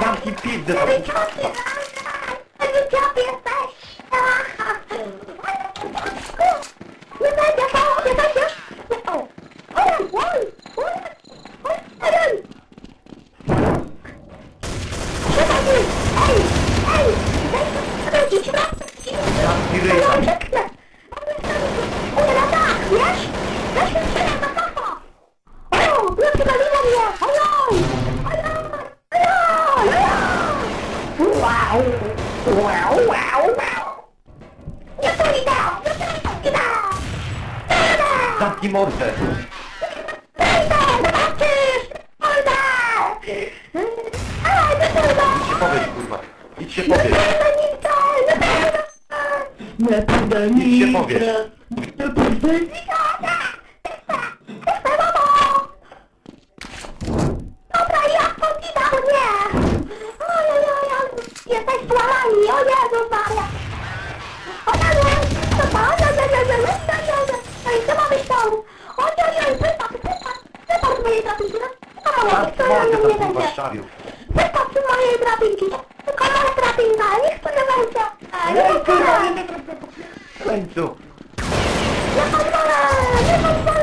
Zamknij pizdę, Ja to wyciopię! Ja Zamknij mordę. Idź się powiedz, kurwa. Idź się powiedz. Idź się powiedz. Mojej drabinki, no? Co ma być, Zamknij co ja mordę, nie będzie? z mojej drabinki, tylko moja drabinka, niech to nie nie kurwa, nie tak końcu. Nie pozwolę! Nie pozwolę!